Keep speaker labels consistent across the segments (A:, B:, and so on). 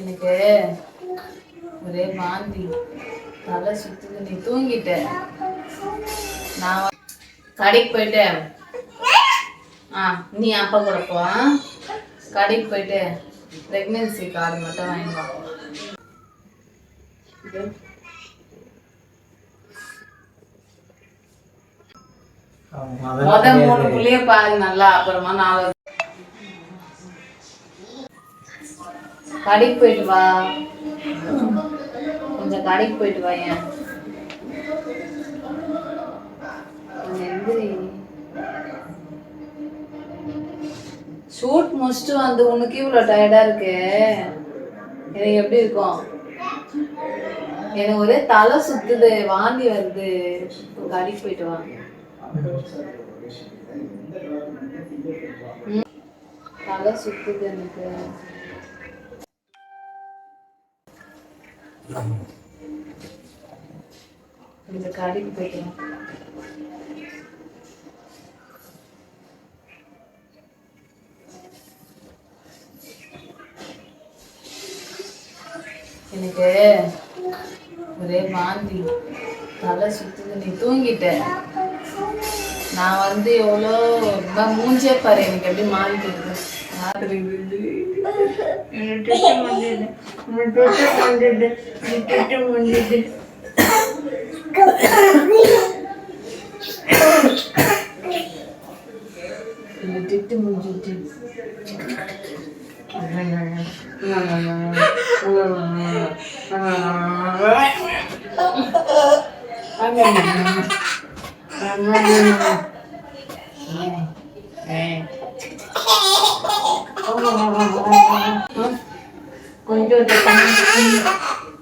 A: எனக்கு ஒரே வாந்தி. தலை சுத்துது. நீ தூங்கிட்ட. நான் கடைக்கு போயிட்டு. ஆ நீ அப்பா கூட போ? கடைக்கு போயிட்டு ப்ரெக்னென்சி கார்டு மட்டும் வாங்கிட்டு வா. இது. முத மூணு புள்ளைய பாரு நல்லா. அப்புறமா நாலு கடைக்கு போயிட்டு வா. கொஞ்சம் கடைக்கு போயிட்டு வா ஏன்? கொஞ்சம் ஷூட் முடிச்சுட்டு வந்து உனக்கு இவ்வளோ டயர்டாக இருக்கு? எனக்கு எப்படி இருக்கும்? எனக்கு ஒரே தலை சுத்துது வாந்தி வருது. கடைக்கு போயிட்டு வா. ம். தலை சுத்துது எனக்கு. இந்த கடைக்கு போயிட்டு எனக்கு ஒரே வாந்தி. தலை சுத்துது. நீ தூங்கிட்ட. நான் வந்து எவ்வளோ ரொம்ப மூஞ்சே பாரு. எனக்கு எப்படி மாறிட்டு இருக்கு முட்டு முண்டுடு முட்டு முண்டுடு முட்டிட்டு முஞ்சிட்டு Oh,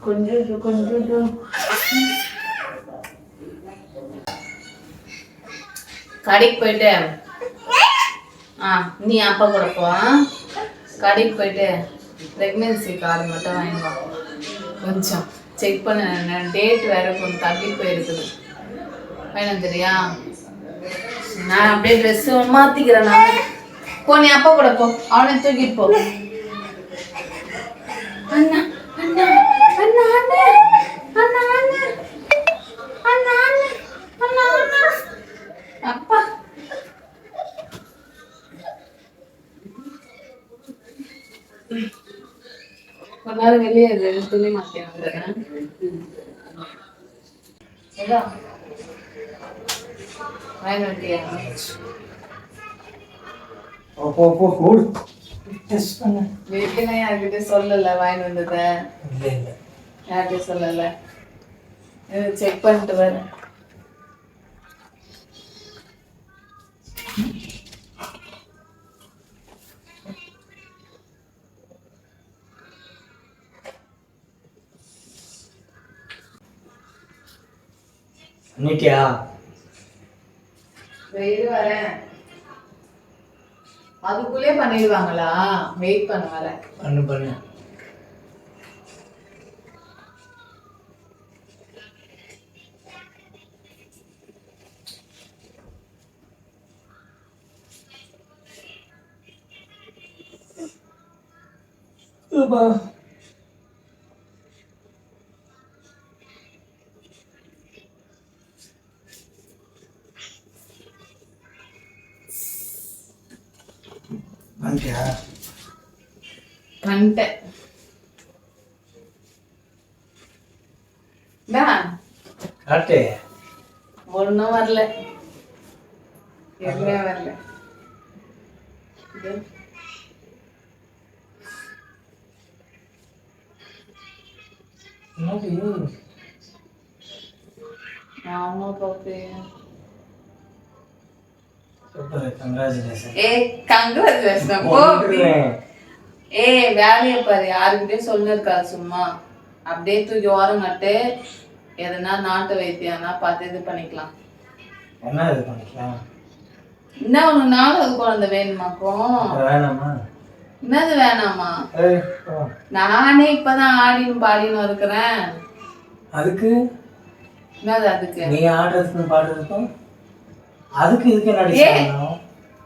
A: கொஞ்சம் கொஞ்சம் கடைக்கு போயிட்டு. ஆ நீ அப்பா கூட போ கடைக்கு போயிட்டு ப்ரெக்னென்சி கார்டு மட்டும் வாங்கிட்டு கொஞ்சம் செக் பண்ண டேட் வேற கொஞ்சம் தள்ளி போயிருக்குது. வேணும் தெரியா? நான் அப்படியே ட்ரெஸ் மாத்திக்கிறேன் நான். போ நீ அப்பா கூட போ. அவனை தூக்கிட்டு போ. அண்ணா.
B: போ கூடு டெஸ்ட் பண்ணு.
A: வீட்டுல யார்கிட்ட சொல்லல வாங்கி வந்தத.
B: இல்லை இல்லை.
A: யார்கிட்ட சொல்லல. செக் பண்ணிட்டு வரேன்.
B: பண்ணிட்டியா
A: வெயிட் வரேன். அதுக்குள்ளே பண்ணிடுவாங்களா? வெயிட் பண்ண வரேன்.
B: பண்ணு பண்ணு. அப்பா.
A: வந்துட்டியா
B: வந்துட்டேன்
A: ஒன்றும் வரல எதுவுமே வரல
B: சூப்பர் கங்க்ராச்சுலேஷன்
A: ஏய் கங்க்ராச்சுலேஷன் போ. ஏய் வேலையை பாரு யாருக்கிட்டையும் சொல்லிருக்காது சும்மா அப்படியே தூக்கி ஓரம் நட்டு எதனா நாட்டு வைத்தியம்னா பார்த்து இது பண்ணிக்கலாம்
B: என்ன இது பண்ணிக்கலாம்
A: என்ன உனக்கு நாலாவது குழந்தை வேணுமாக்கும்
B: வேணாமா
A: என்னது வேணாமா. நானே இப்பதான் ஆடின்னு பாடின்னு இருக்கிறேன்
B: அதுக்கு
A: என்னது அதுக்கு
B: நீ ஆடுறதுக்கும் பாடுறதுக்கும் அதுக்கு இதுக்கு. சம்பந்தம்?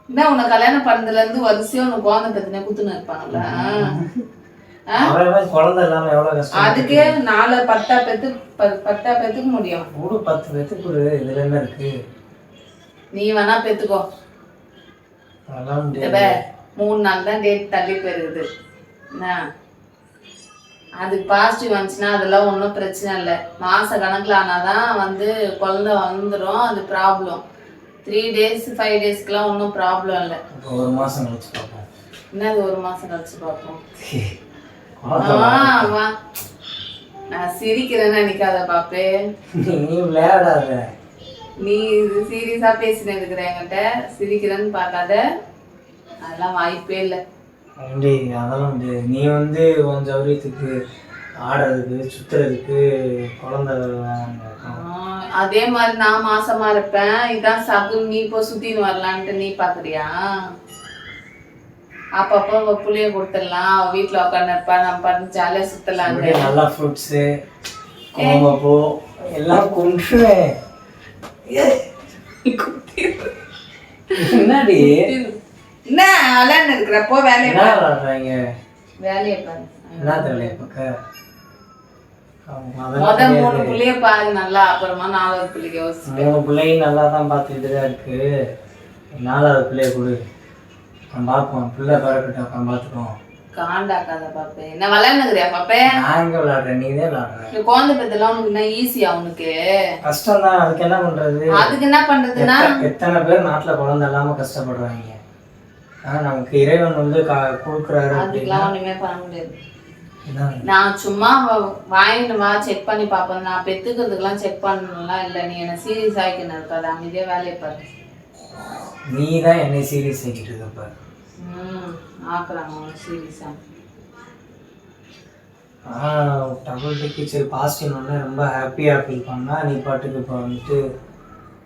A: என்ன உன்னை கல்யாணம் பண்ணதுல இருந்து வரிசையா உனக்கு குழந்தை பத்தின குத்துன்னு இருப்பாங்கல்ல
B: அவன் மாதிரி குழந்தை இல்லாம எவ்வளவு கஷ்டம்
A: அதுக்கே நாலு பத்தா பேத்து ப- பத்தா பேத்துக்கு முடியும்.
B: பத்து பேத்துக்கு ஒரு இதுல என்ன இருக்கு?
A: நீ வேணா பெத்துக்கோ. மூணு நாள் தான் டேட் தள்ளி போயிருக்குது. என்ன? அதுக்கு பாசிட்டிவ் வந்துச்சுன்னா அதெல்லாம் ஒன்றும் பிரச்சனை இல்லை. மாச கணக்கில் ஆனாதான் வந்து குழந்தை வந்துடும் அது ப்ராப்ளம் த்ரீ டேஸ் ஃபைவ் டேஸ்க்குலாம் ஒன்றும் ப்ராப்ளம் இல்லை.
B: ஒரு மாசம் கழிச்சு பார்ப்போம்.
A: என்னது ஒரு மாசம் கழிச்சு பார்ப்போம்?
B: குழந்தை
A: ஆ, வா. நான் சிரிக்கிறேன்னு நினைக்காத பாப்பே.
B: நீ விளையாடாத.
A: நீ சீரியஸா பேசினு இருக்கிற என்கிட்ட சிரிக்கிறேன்னு பார்க்காத. அதெல்லாம் வாய்ப்பே இல்லை.
B: ஏண்டி அதெல்லாம் முடியாது நீ வந்து உன் சௌரியத்துக்கு ஆடுறதுக்கு சுத்துறதுக்கு குழந்தை
A: அதே மாதிரி நான் மாசமா இருப்பேன். இதான் சகுன் நீ இப்போ சுத்தின்னு வரலான்ட்டு நீ பாக்குறியா? அப்பப்போ அவ புளிய கொடுத்துடலாம். அவ வீட்டுல உட்காந்து இருப்பா நம்ம பண்ணி ஜாலியா சுத்தலாம்.
B: நல்லா ஃப்ரூட்ஸு கோமப்பூ எல்லாம் கொண்டுருவேன் என்னடி?
A: என்ன? விளையாண்டு இருக்கிறப்போ வேலையை வேலையை பாரு.
B: என்ன தெரியல பக்க
A: முத மூணு புள்ளைய பாரு நல்லா அப்புறமா நாலாவது புள்ளிக்கு யோசிச்சு
B: மூணு பிள்ளையும் நல்லா தான் பார்த்துக்கிட்டு தான் இருக்கு. நாலாவது பிள்ளைய கொடு. நான் பார்ப்போம். பிள்ளை பிறக்கட்டும் நான் பார்த்துக்குவோம்.
A: காண்டாக்காத பாப்பே. என்ன விளையாண்டுக்கிறியா பாப்பே?
B: நான் எங்க விளாடுறேன் நீ தான்
A: இந்த குழந்தை பெத்தெல்லாம் உனக்கு என்ன ஈஸியா உனக்கு?
B: கஷ்டம் தான் அதுக்கு என்ன பண்றது?
A: அதுக்கு என்ன பண்றதுன்னா?
B: எத்த- எத்தனை பேர் நாட்டுல குழந்தை இல்லாம கஷ்டப்படுறாங்க? ஆனா நமக்கு இறைவன் வந்து க- கொடுக்குறாரு
A: அதுக்கெல்லாம் ஒண்ணுமே பண்ண முடியாது? நான் சும்மா வாங்கிட்டு வா செக் பண்ணி பார்ப்பேன். நான் பெத்துக்கிறதுக்கெல்லாம் செக் பண்ணணும்லாம் இல்லை. நீ என்ன சீரியஸ் ஆகிக்கணும் இருக்காது அமைதியா வேலையை பாரு.
B: நீ தான் என்னை சீரியஸ் ஆகிட்டு
A: ம் ஆக்குறாங்க சீரியஸா
B: ஆனா டபுள் டிக்கி சரி பாசிட்டிவ் ஒன்று ரொம்ப ஹாப்பியா ஃபீல் பண்ணா நீ பாட்டுக்கு இப்போ வந்துட்டு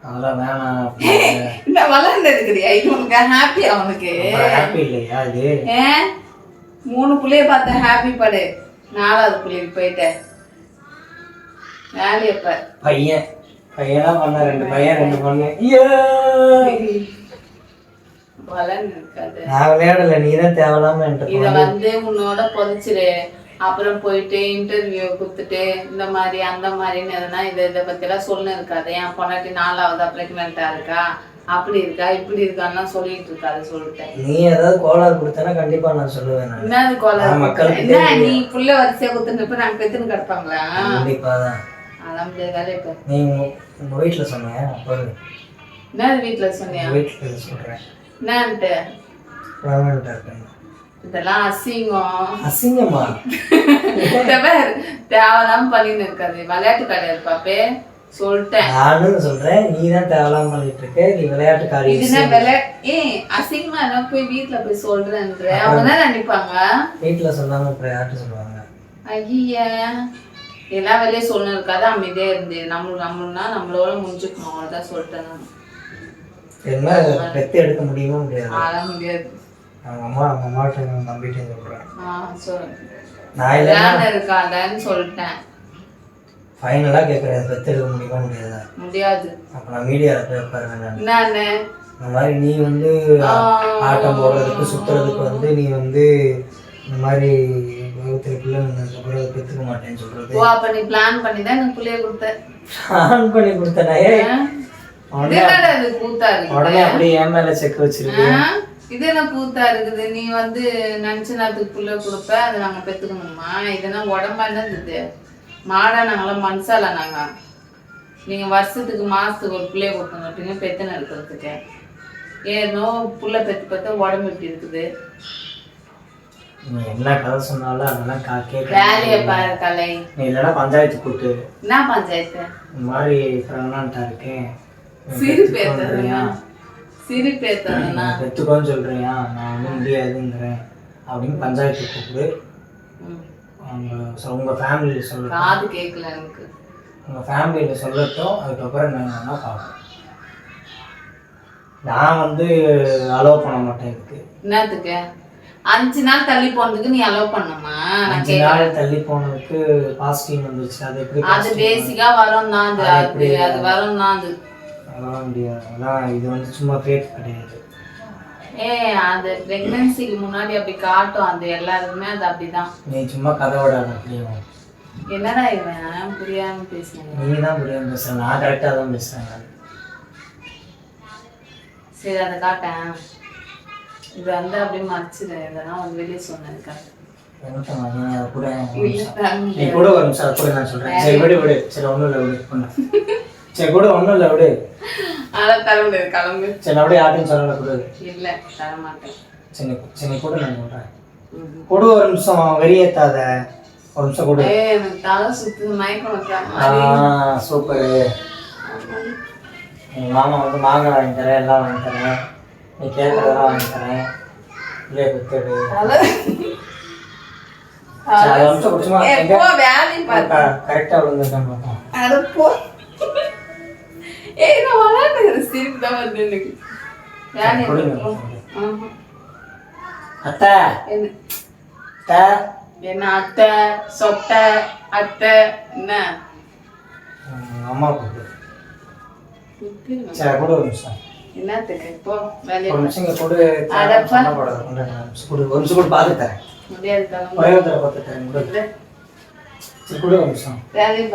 B: அதெல்லாம் வேணாம்
A: இந்த வளர்ந்து இருக்கிறியா இது உனக்கு ஹாப்பியா உனக்கு?
B: ஹாப்பி இல்லையா இது?
A: ஏ மூணு புள்ளைய பார்த்த ஹாப்பி படு. நாலாவது புள்ளைக்கு போயிட்டேன் வேலையை பாரு
B: பையன். பையனா பண்ண? ரெண்டு பையன் ரெண்டு பொண்ணு!
A: வளர்ந்து இருக்காது.
B: நான் விளையாடல. நீ தான் தேவையில்லாம
A: இத வந்து உன்னோட புதைச்சிரு. அப்புறம் போயிட்டு இன்டர்வியூ கொடுத்துட்டு இந்த மாதிரி அந்த மாதிரின்னு எதுனா இதை இதை பத்தியெல்லாம் சொல்லு இருக்காது. என் பொண்டாட்டி நாலாவதா ப்ரெக்னெண்டா இருக்கா? அப்படி இருக்கா இப்படி இருக்கான்னா சொல்லிட்டு இருக்காது சொல்லிட்டேன்.
B: நீ ஏதாவது கோளாறு கொடுத்தனா கண்டிப்பா நான் சொல்லுவேன்
A: என்னது கோலை
B: நான் மக்களுக்கு
A: என்ன நீ புள்ள வரிசையா குத்துனப்ப நாங்க பெத்துன்னு கிடப்பாங்களா?
B: கண்டிப்பா தான்.
A: அதான் முடியாது வேலை இப்ப?
B: நீ உங்க வீட்டுல சொன்னியா? பாரு
A: என்னது வீட்டுல சொன்னியா?
B: வீட்டுல சொல்றேன்.
A: என்னன்ட்டு?
B: இருக்கேன்
A: இதெல்லாம் அசிங்கம்.
B: அசிங்கமா?
A: தேவையில்லாம பண்ணின்னு இருக்காது. விளையாட்டு கிடையாது பாப்பே சொல்லிட்டேன்.
B: நானும் சொல்றேன். நீ தான் தேவையில்லாம பண்ணிட்டு இருக்க நீ விளையாட்டுக்காரி
A: இதுனா விளையாட்டு ஏய் அசிங்கமா எல்லாம் போய் வீட்ல போய் சொல்றேன்ற. அவங்க தான் நினைப்பாங்க?
B: வீட்டுல சொல்லாம அப்புறம் யார்கிட்ட சொல்லுவாங்க?
A: ஐய எல்லா வேலையும் சொல்லணும் இருக்காது அமைதியா இருந்து. நம்ம நம்மளுனா நம்மளோட முடிஞ்சுக்கணும். அவ்வளவுதான் சொல்லிட்டேன் நான்.
B: என்ன பெத்து எடுக்க முடியுமா முடியாது?
A: ஆள முடியாது.
B: அவங்க அம்மா அவங்க அம்மாட்ட தம்பிகிட்ட சொல்றேன்.
A: ஆ
B: நான் இல்லை
A: வேலை இருக்காதன்னு சொல்லிட்டேன்.
B: ஃபைனலா கேட்கறேன் பெத்து எடுக்க முடியுமா முடியாதா?
A: முடியாது.
B: அப்ப நான் மீடியாவில் போய் உட்காருவேன் நான். இந்த மாதிரி நீ வந்து ஆட்டம் போடுறதுக்கு சுத்துறதுக்கு வந்து நீ வந்து இந்த மாதிரி விபத்துல பிள்ளை நின்றதுக்கப்புறம் அதை பெற்றுக்க மாட்டேன்னு சொல்றது.
A: ஓ அப்ப நீ பிளான் பண்ணி தான் எனக்கு புள்ளைய கொடுத்த
B: ஆன் பண்ணி கொடுத்தனா ஏ உடனே அப்படியே என் மேல செக் வச்சிருக்கு.
A: ஆ? இது என்ன கூத்தா இருக்குது? நீ வந்து நினச்ச நேரத்துக்கு புள்ள கொடுப்ப அதை நாங்க பெத்துக்கணுமா இதெல்லாம் உடம்பா இருந்தது. மாடா நாங்களாம் மனுஷால நாங்க. நீங்க வருஷத்துக்கு மாசத்துக்கு ஒரு பிள்ளைய கொடுத்துங்க பெத்துன்னு இருக்கிறதுக்கு. ஏனோ புள்ள பெத்து பெத்த உடம்பு இப்படி இருக்குது.
B: நீ என்ன கதை சொன்னாலும் அதெல்லாம் கா கேட்க
A: வேலையை பாரு கலை.
B: நீ இல்லைன்னா பஞ்சாயத்து கூட்டு
A: என்ன பஞ்சாயத்து?
B: இந்த மாதிரி ப்ரெக்னண்டா இருக்கேன்
A: சிரிப்பு ஏத்ததுன்னா சிரிப்பு ஏத்ததுன்னா
B: பெற்றுக்கோன்னு சொல்றியா? நான். வந்து முடியாதுங்கிறேன். அப்படின்னு பஞ்சாயத்து கூப்பிடு. உங்க ஃபேமிலியில் சொல்லட்டும்.
A: காது கேட்கல எனக்கு.
B: உங்க ஃபேமிலியில் சொல்லட்டும் அதுக்கப்புறம் நான் வேணா பார்ப்பேன். நான் வந்து அலோவ் பண்ண மாட்டேன் இதுக்கு.
A: என்னத்துக்கு? அஞ்சு நாள் தள்ளி போனதுக்கு நீ அலோவ் பண்ணுமா?
B: அஞ்சு நாள் தள்ளி போனதுக்கு பாசிட்டிவ் வந்துச்சு அது எப்படி
A: அது பேசிக்கா வரும்? தான் அது அது வரும் தான் அது.
B: அதெல்லாம் முடியாது. அதான் இது வந்து சும்மா ஃபேக் கிடையாது.
A: ஏ அது பிரெக்னன்சிக்கு முன்னாடி அப்படி காட்டும். அது எல்லாருக்குமே அது அப்படிதான்.
B: நீ சும்மா கதை விடாத புரியும்?
A: என்னடா இவன் புரியாம பேசுனேன்
B: நீ தான் புரியாம பேசுற. நான் கரெக்டாக தான் பேசுறேன்.
A: சரி அதை காட்டேன். இது வந்து அப்படியே மறைச்சிடு இதெல்லாம் வந்து வெளியே சொன்னதுக்கா
B: என்னத்தம்மா, நீ கூட ஒரு நிமிஷம் கூட நான் சொல்றேன். சரி விடு விடு. சரி ஒன்றும் இல்லை விடு. சரி கூட ஒன்றும் இல்லை விடு.
A: அதெல்லாம் தர முடியாது கிளம்பு.
B: சரி அப்படியே யார்ட்டையும் சொல்லல கொடு.
A: இல்ல தர மாட்டேன்
B: சரி சரி கூட நான் சொல்றேன். கொடு ஒரு நிமிஷம். வெறியேத்தாத. ஒரு நிமிஷம் கொடு.
A: ஏய் எனக்கு தலை சுத்துது மயக்கம்
B: சூப்பரு. எங்கள் மாமா வந்து மாங்காய் வாங்கி தரேன் எல்லாம் வாங்கி தரேன். நீ கேட்கறதெல்லாம் வாங்கி தரேன். இல்லையே குத்துடு. சரி, அது
A: ஏய் நான் விளையாடுறது சிரிப்பு தான் வந்து எனக்கு. ஆஹா.
B: அத்தை. அத்தை.
A: என்ன அத்தை? சொத்தை? அத்தை? என்ன?
B: அம்மா. சரி கொடு ஒரு நிமிஷம்.
A: என்னத்துக்கு? போ வேலையை
B: ஒரு. நிமிஷம் கொடு.
A: அடப்பா.
B: கொடு. ஒரு நிமிஷம் கூட பார்த்து தரேன்.
A: முடியாது
B: பார்த்து தரேன். கொடு. சரி கொடு ஒரு நிமிஷம்.
A: வேலையை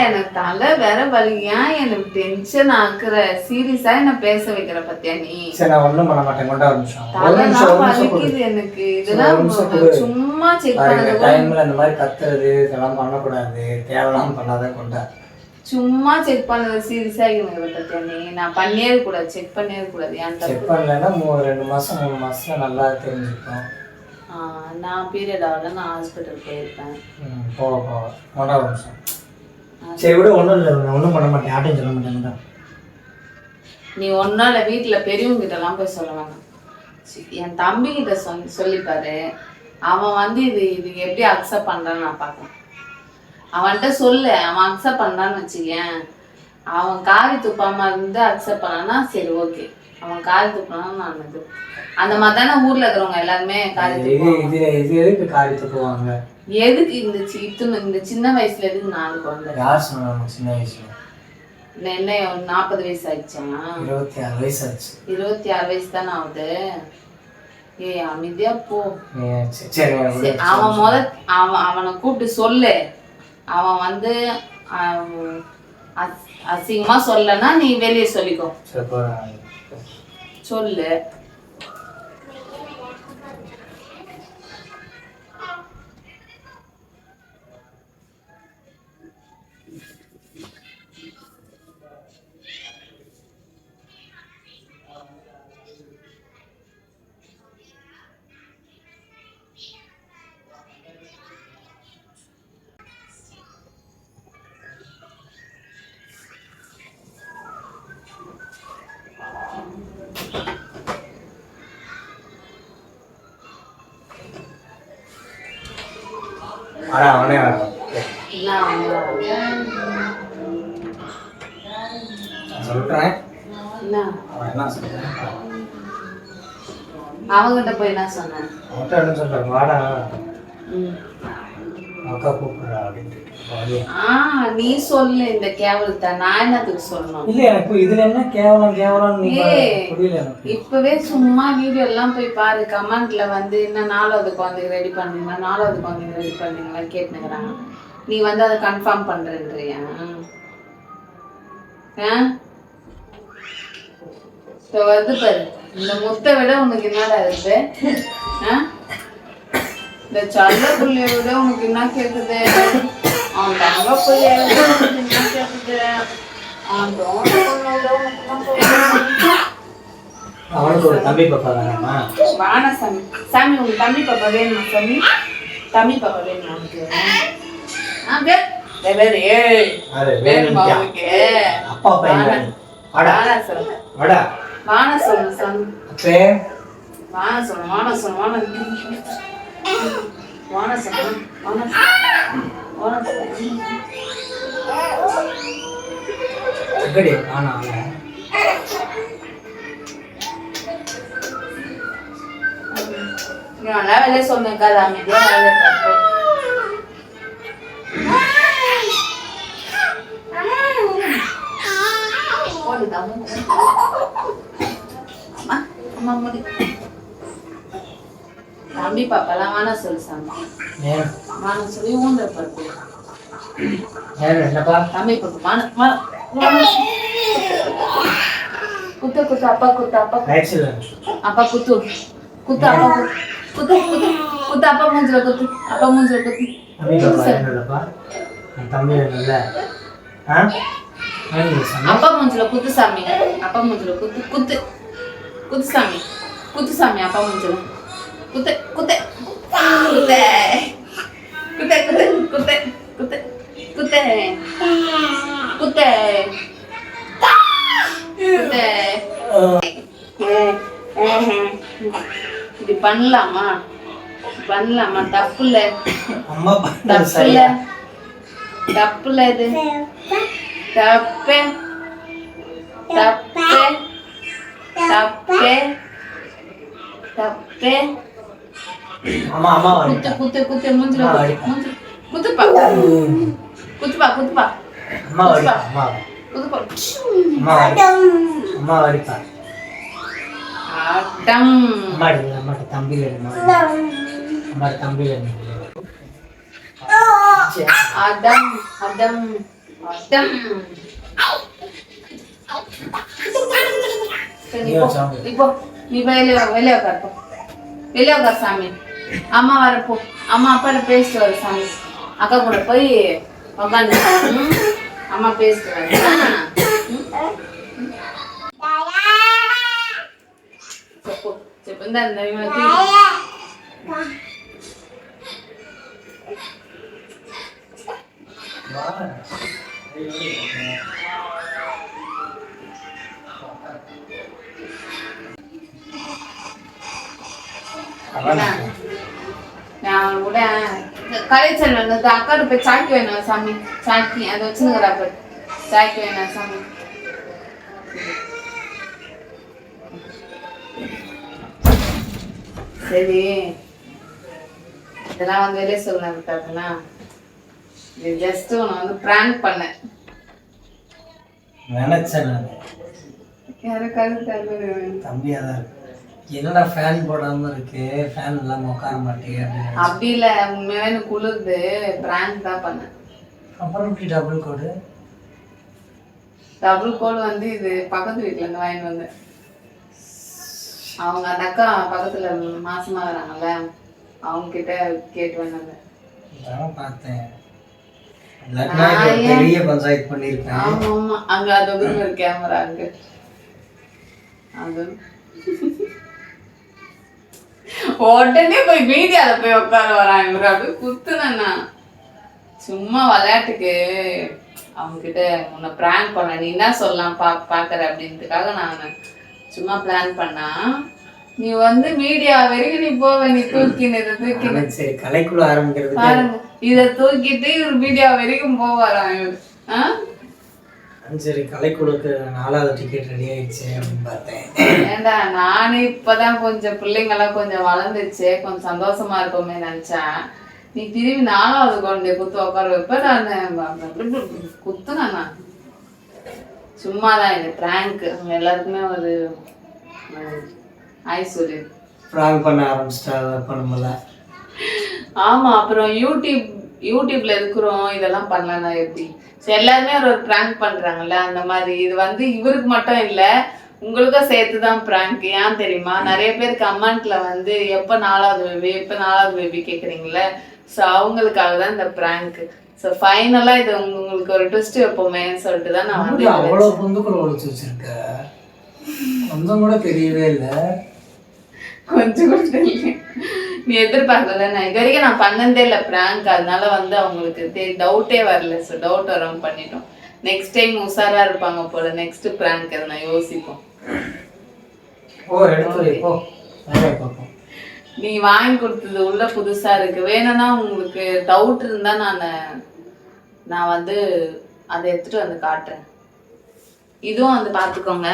A: எனக்கு தலை வேற வலி ஏன் எனக்கு டென்ஷன் ஆக்குற? சீரியஸா என்ன பேச வைக்கிற பத்தியா நீ? வலிக்குது எனக்கு. இதெல்லாம். சும்மா செக் பண்ணது கூட
B: டைம்ல இந்த மாதிரி கத்துறது இதெல்லாம் பண்ணக்கூடாது. தேவையில்லாம பண்ணாத கொண்டா
A: சும்மா செக் பண்ணது சீரியஸா இருக்கிற பத்தியா நீ? நான் பண்ணியே கூடாது செக் பண்ணியே கூடாது ஏன்
B: செக் பண்ணலைன்னா ரெண்டு மாசம் மூணு மாசத்துல நல்லா தெரிஞ்சுக்கும்.
A: நான் பீரியட் ஆகல நான் ஹாஸ்பிட்டல் போயிருப்பேன்.
B: போக போக. ஒரு நிமிஷம். சரி விட ஒன்றும் இல்லை நான் ஒன்றும் பண்ண மாட்டேன். யார்ட்டையும் சொல்ல மாட்டேன்.
A: நீ ஒன்றும் இல்லை வீட்டில் பெரியவங்க கிட்டலாம் போய் சொல்ல வேணாம். என் தம்பி கிட்ட சொல் சொல்லிப்பாரு அவன் வந்து இது இது எப்படி அக்செப்ட் பண்ணுறான்னு நான் பார்க்கறேன் அவன்கிட்ட சொல்லு அவன் அக்செப்ட் பண்ணுறான்னு வச்சுக்கேன். அவன் காரி துப்பாம இருந்து அக்செப்ட் பண்ணானா சரி ஓகே அவன் காரி துப்பானா நான் இது அந்த மாதிரி தானே ஊர்ல இருக்கிறவங்க எல்லாருமே காரி துப்புவாங்க.
B: இது இது எதுக்கு காரியத்தை போவாங்க
A: எதுக்கு இந்த சி- இத்தனை இந்த சின்ன வயசுல எதுக்கு நாலு குழந்தை?
B: யார் சொன்னாங்க சின்ன வயசுல?
A: என்ன நாற்பது வயசு ஆயிடுச்சான்
B: இருபத்தி ஆறு வயசு ஆச்சு
A: இருபத்தி ஆறு வயசு தானே ஆகுது? ஏய் அமைதியா போ. அவன் முத அவன் அவனை கூப்பிட்டு சொல்லு. அவன் வந்து அசிங்கமா சொல்லனா நீ வெளியே சொல்லிக்கோ. சொல்லு.
B: வாடா, அவனே நான் சொல்றேன். அவன் என்ன சொல்றான்?
A: அவங்கிட்ட போய் என்ன சொன்னேன்?
B: அவன்கிட்ட என்ன சொல்றான்? வாடா. அக்கா கூப்பிடுறா அப்படின்ட்டு.
A: நீ சொல்லு இந்த கேவலத்தை. நான் என்னத்துக்கு சொல்லணும்?
B: இல்ல எனக்கு இதுல என்ன கேவலம் கேவலம். புரியல
A: இப்பவே சும்மா வீடியோ எல்லாம் போய் பாரு. கமெண்ட்ல வந்து என்ன நாலாவது குழந்தைங்க ரெடி பண்ணீங்களா நாலாவது குழந்தைங்க ரெடி பண்ணீங்களா கேட்டுக்கிறாங்க நீ வந்து அதை கன்ஃபார்ம் பண்றேன்றியா? வந்து பாரு. இந்த முத்தை விட உனக்கு என்னடா இருக்கு? இந்த சல்ல புள்ளைய விட உனக்கு என்ன கேக்குது? அவன் தங்க கேக்குது?
B: அவனுக்கு ஒரு தம்பி பாப்பா வேணாமா?
A: வான சாமி சாமி உங்க தம்பி பாப்பா வேணுமா சாமி? தம்பி பாப்பா வேணுமா? உனக்கு?
B: அப்பா பையன். வாடா
A: வான சொல்லு
B: வாடா.
A: வான சொல்லு சாமி.
B: அப்பே
A: வான சொல்லு வான சொல்லு வான வான சொல்லு வான
B: அக்கடி ஆனா
A: நல்லா வெளியே சொன்னேக்கா அது அம்மா அம்மா முடி. தம்பி பாப்பாலாம் வேணாம் சொல்லு சாமி. வேணாம் சொல்லி ஊன்ற பருப்பு. தம்பி வேணாம் குத்து குத்து அப்பா குத்து அப்பா அப்பா குத்து. குத்து அப்பா குத்து. குத்து குத்து அப்பா மூஞ்சில குத்து. அப்பா மூஞ்சில குத்து.
B: தம்பி
A: அப்பா மூஞ்சில குத்து சாமி அப்பா மூஞ்சில குத்து குத்து. குத்து சாமி. குத்து சாமி அப்பா மூஞ்சில. குத்து குத்து. குத்து குத்து. குத்து குத்து குத்து குத்து குத்து. இப்படி பண்ணலாமா? பண்ணலாமா? தப்பு இல்லை தப்பு இல்லை தப்பு இல்லை இது. தப்பு. தப்பு. தப்பு. தப்பு.
B: அம்மா அம்மா
A: குத்து
B: வந்துட்டா
A: குத்து குத்து மூஞ்சில
B: அம்மா
A: குத்து,
B: அடிப்பா.
A: மூஞ்சி குத்துப்பா குத்துப்பா குத்துப்பா
B: அம்மா வடிப்பா அம்மா
A: குத்துப்பா
B: அம்மா வடி அம்மா வடிப்பா
A: ஆட்டம்
B: அம்மா அடி அம்மாட்ட தம்பியில் அடி அம்மாட்ட தம்பியில் அடி
A: அடம் அடம் அடம் சரி, நீ போ. நீ போ நீ வெளியே வெளியே உட்கார் போ வெளியே உட்கார் சாமி அம்மா வரப்போ அம்மா அப்பா பேசிட்டு வர சாமி. அக்கா கூட போய் உட்காந்து அம்மா பேசிட்டு வர. இந்த இந்த நான் கூட கலைச்சல் வந்து அக்காட்ட போய் சாக்கி வேணும் சாமி. சாக்கி அதை வச்சுருக்கிறா போய் சாக்கி வேணும் சாமி. சரி. இதெல்லாம் வந்து வெளியே சொல்ல விட்டாதுன்னா இது ஜஸ்ட் உன்னை வந்து ப்ராங்க் பண்ணேன்.
B: நினைச்சேன்
A: தருவது
B: தம்பியா தான் இருக்கு என்னடா ஃபேன் போடாம இருக்கு? ஃபேன் இல்லாம உட்கார மாட்டேங்க அப்படின்னு
A: அப்படி இல்லை உண்மையாவே எனக்கு குளிருது. ப்ராங்க் தான் பண்ணேன்.
B: அப்புறம் இப்படி டபுள் கோடு
A: டபுள் கோல் வந்து இது பக்கத்து வீட்ல இருந்து வாங்கிட்டு வந்தேன் அவங்க அந்த அக்கா பக்கத்துல மாசமா வராங்கல்ல அவங்க கிட்ட கேட்டு வந்தாங்க
B: பார்த்தேன். பெரிய பஞ்சாயத்து பண்ணியிருப்பேன்
A: ஆமா ஆமா. அங்க அது ஒரு கேமரா அங்க அது உடனே போய் மீடியால போய் உட்கார வராங்க அப்படியே குத்துனேன்னா சும்மா விளையாட்டுக்கு. அவங்க கிட்ட உன்னை பிராங்க் பண்ண நீ என்ன சொல்லலாம் பா பாக்குற அப்படின்றதுக்காக நான் சும்மா பிளான் பண்ணா. நீ வந்து மீடியா வரைக்கும் நீ போவ நீ தூக்கின்னு இதை தூக்கி
B: ஆனா சரி கலைக்குள்ள ஆரம்பிக்கிறதுக்கு
A: பாருங்க. இத தூக்கிட்டு இவர் மீடியா வரைக்கும் போவாராம் இவர்? ஆ?
B: சரி கலைக்குழுக்கு நாலாவது டிக்கெட் ரெடி ஆயிடுச்சு அப்படின்னு பார்த்தேன்.
A: ஏண்டா நானே இப்பதான் கொஞ்சம் பிள்ளைங்கெல்லாம் கொஞ்சம் வளர்ந்துச்சு கொஞ்சம் சந்தோஷமா இருப்போமே நினைச்சேன். நீ திரும்பி நாலாவது குழந்தைய குத்து உட்கார வைப்ப நான் குத்துனேன் நான் சும்மாதான் இது பிராங்க் அவங்க எல்லாருக்குமே ஒரு ஆய் சொல்லு
B: ப்ராங்க் பண்ண ஆரம்பிச்சிட்டா பண்ணும்போல
A: ஆமா அப்புறம் யூடியூப் யூடியூப்ல இருக்கிறோம் இதெல்லாம் பண்ணலன்னா எப்படி? எல்லாருமே ஒரு ப்ராங்க் பண்றாங்கல்ல அந்த மாதிரி. இது வந்து இவருக்கு மட்டும் இல்ல உங்களுக்கும் சேர்த்து தான் ப்ராங்க் ஏன் தெரியுமா? நிறைய பேர் கமெண்ட்ல வந்து எப்ப நாலாவது பேபி எப்ப நாலாவது பேபி கேக்குறீங்களே ஸோ அவங்களுக்காக தான் இந்த ப்ராங்க் ஸோ ஃபைனலா இது உங்க- உங்களுக்கு ஒரு ட்விஸ்ட் வைப்போமேன்னு சொல்லிட்டு தான் நான் வந்து
B: அப்படி அவ்வளோ பொந்துக்குள்ள ஒழிச்சு வச்சிருக்க கொஞ்சம் கூட தெரியவே இல்லை.
A: கொஞ்சம் கூட தெரியல. நீ எதிர்பார்க்கல நான் இது வரைக்கும் நான் பண்ணதே இல்லை ப்ராங்க் அதனால வந்து அவங்களுக்கு டவுட்டே வரல. ஸோ டவுட் வராம பண்ணிட்டோம். நெக்ஸ்ட் டைம் உஷாரா இருப்பாங்க போல. நெக்ஸ்ட் ப்ராங்க் அதை நான் யோசிப்போம்.
B: ஓ எடுத்து
A: நீ வாங்கி கொடுத்தது உள்ள புதுசா இருக்கு. வேணும்னா உங்களுக்கு டவுட் இருந்தா நான் நான் வந்து அதை எடுத்துட்டு வந்து காட்டுறேன். இதுவும் வந்து பார்த்துக்கோங்க.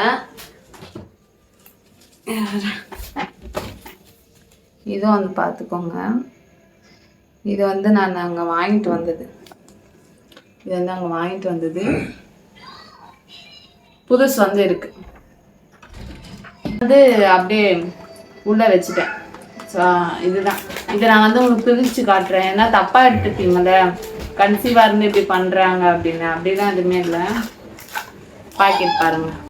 A: இதுவும் வந்து பார்த்துக்கோங்க. இது வந்து நான் அங்கே வாங்கிட்டு வந்தது. இது வந்து அங்கே வாங்கிட்டு வந்தது. புதுசு வந்து இருக்கு. வந்து அப்படியே உள்ள வச்சுட்டேன். ஸோ இதுதான். இதை நான் வந்து உங்களுக்கு பிரித்து காட்டுறேன். ஏன்னா தப்பாக எடுத்துப்பீங்கள்ல கன்சீவாக இருந்து இப்படி பண்ணுறாங்க அப்படின்னு. அப்படிலாம் எதுவுமே இல்லை. பாக்கெட் பாருங்கள்